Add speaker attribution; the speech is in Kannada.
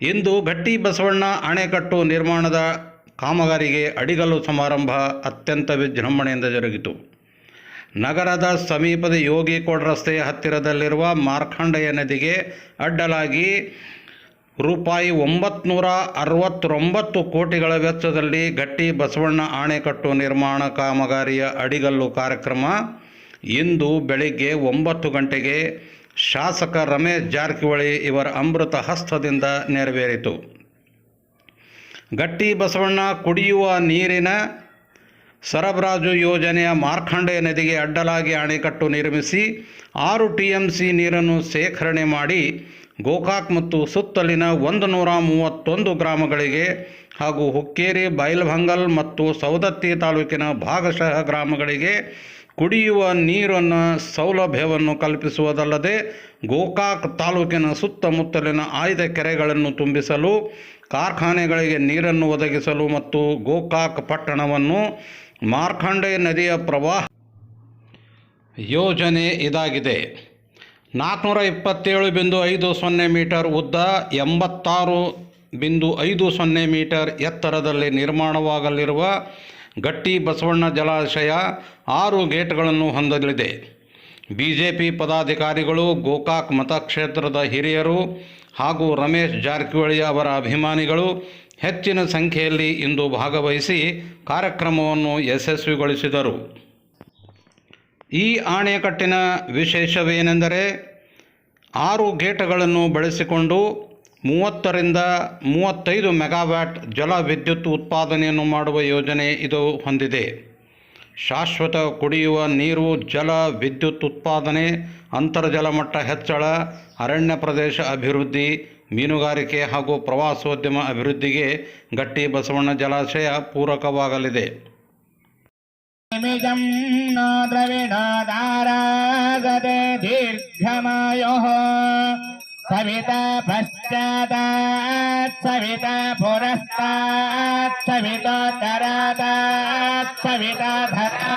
Speaker 1: ಇಂದು ಗಟ್ಟಿ ಬಸವಣ್ಣ ಅಣೆಕಟ್ಟು ನಿರ್ಮಾಣದ ಕಾಮಗಾರಿಗೆ ಅಡಿಗಲ್ಲು ಸಮಾರಂಭ ಅತ್ಯಂತ ವಿಜೃಂಭಣೆಯಿಂದ ಜರುಗಿತು. ನಗರದ ಸಮೀಪದ ಯೋಗಿಕೋಡ್ ರಸ್ತೆಯ ಹತ್ತಿರದಲ್ಲಿರುವ ಮಾರ್ಕಂಡೆಯ ನದಿಗೆ ಅಡ್ಡಲಾಗಿ ರೂಪಾಯಿ ಒಂಬತ್ನೂರ ಅರವತ್ತೊಂಬತ್ತು ಕೋಟಿಗಳ ವೆಚ್ಚದಲ್ಲಿ ಗಟ್ಟಿ ಬಸವಣ್ಣ ಅಣೆಕಟ್ಟು ನಿರ್ಮಾಣ ಕಾಮಗಾರಿಯ ಅಡಿಗಲ್ಲು ಕಾರ್ಯಕ್ರಮ ಇಂದು ಬೆಳಿಗ್ಗೆ ಒಂಬತ್ತು ಗಂಟೆಗೆ ಶಾಸಕ ರಮೇಶ್ ಜಾರಕಿಹೊಳಿ ಇವರ ಅಮೃತ ಹಸ್ತದಿಂದ ನೆರವೇರಿತು. ಗಟ್ಟಿ ಬಸವಣ್ಣ ಕುಡಿಯುವ ನೀರಿನ ಸರಬರಾಜು ಯೋಜನೆಯ ಮಾರ್ಕಂಡೆಯ ನದಿಗೆ ಅಡ್ಡಲಾಗಿ ಅಣೆಕಟ್ಟು ನಿರ್ಮಿಸಿ ಆರು ಟಿ ಎಂ ಸಿ ನೀರನ್ನು ಶೇಖರಣೆ ಮಾಡಿ ಗೋಕಾಕ್ ಮತ್ತು ಸುತ್ತಲಿನ ಒಂದು ನೂರ ಮೂವತ್ತೊಂದು ಗ್ರಾಮಗಳಿಗೆ ಹಾಗೂ ಹುಕ್ಕೇರಿ, ಬೈಲ್ಭಂಗಲ್ ಮತ್ತು ಸೌದತ್ತಿ ತಾಲೂಕಿನ ಭಾಗಶಃ ಗ್ರಾಮಗಳಿಗೆ ಕುಡಿಯುವ ನೀರನ್ನು ಸೌಲಭ್ಯವನ್ನು ಕಲ್ಪಿಸುವುದಲ್ಲದೆ ಗೋಕಾಕ್ ತಾಲೂಕಿನ ಸುತ್ತಮುತ್ತಲಿನ ಆಯ್ದ ಕೆರೆಗಳನ್ನು ತುಂಬಿಸಲು, ಕಾರ್ಖಾನೆಗಳಿಗೆ ನೀರನ್ನು ಒದಗಿಸಲು ಮತ್ತು ಗೋಕಾಕ್ ಪಟ್ಟಣವನ್ನು ಮಾರ್ಕಂಡೆ ನದಿಯ ಪ್ರವಾಹ ಯೋಜನೆ ಇದಾಗಿದೆ. ನಾಲ್ಕುನೂರ ಇಪ್ಪತ್ತೇಳು ಬಿಂದು ಐದು ಸೊನ್ನೆ ಮೀಟರ್ ಉದ್ದ ಎಂಬತ್ತಾರು ಬಿಂದು ಐದು ಸೊನ್ನೆ ಮೀಟರ್ ಎತ್ತರದಲ್ಲಿ ನಿರ್ಮಾಣವಾಗಲಿರುವ ಗಟ್ಟಿ ಬಸವಣ್ಣ ಜಲಾಶಯ ಆರು ಗೇಟ್ಗಳನ್ನು ಹೊಂದಲಿದೆ. ಬಿ ಜೆ ಪಿ ಪದಾಧಿಕಾರಿಗಳು ಗೋಕಾಕ್ ಮತಕ್ಷೇತ್ರದ ಹಿರಿಯರು ಹಾಗೂ ರಮೇಶ್ ಜಾರಕಿಹೊಳಿ ಅವರ ಅಭಿಮಾನಿಗಳು ಹೆಚ್ಚಿನ ಸಂಖ್ಯೆಯಲ್ಲಿ ಇಂದು ಭಾಗವಹಿಸಿ ಕಾರ್ಯಕ್ರಮವನ್ನು ಯಶಸ್ವಿಗೊಳಿಸಿದರು. ಈ ಆಣೆಕಟ್ಟಿನ ವಿಶೇಷವೇನೆಂದರೆ ಆರು ಗೇಟ್ಗಳನ್ನು ಬಳಸಿಕೊಂಡು ಮೂವತ್ತರಿಂದ ಮೂವತ್ತೈದು ಮೆಗಾವ್ಯಾಟ್ ಜಲ ವಿದ್ಯುತ್ ಉತ್ಪಾದನೆಯನ್ನು ಮಾಡುವ ಯೋಜನೆ ಇದು ಹೊಂದಿದೆ. ಶಾಶ್ವತ ಕುಡಿಯುವ ನೀರು, ಜಲ ವಿದ್ಯುತ್ ಉತ್ಪಾದನೆ, ಅಂತರ್ಜಲ ಮಟ್ಟ ಹೆಚ್ಚಳ, ಅರಣ್ಯ ಪ್ರದೇಶ ಅಭಿವೃದ್ಧಿ, ಮೀನುಗಾರಿಕೆ ಹಾಗೂ ಪ್ರವಾಸೋದ್ಯಮ ಅಭಿವೃದ್ಧಿಗೆ ಗಟ್ಟಿ ಬಸವಣ್ಣ ಜಲಾಶಯ ಪೂರಕವಾಗಲಿದೆ.
Speaker 2: निमिजं नो द्रविणोदारागते दीर्घमायोः सविता पश्चादात् सविता पुरस्तात् सवितोत्तरादात् सविता धरात्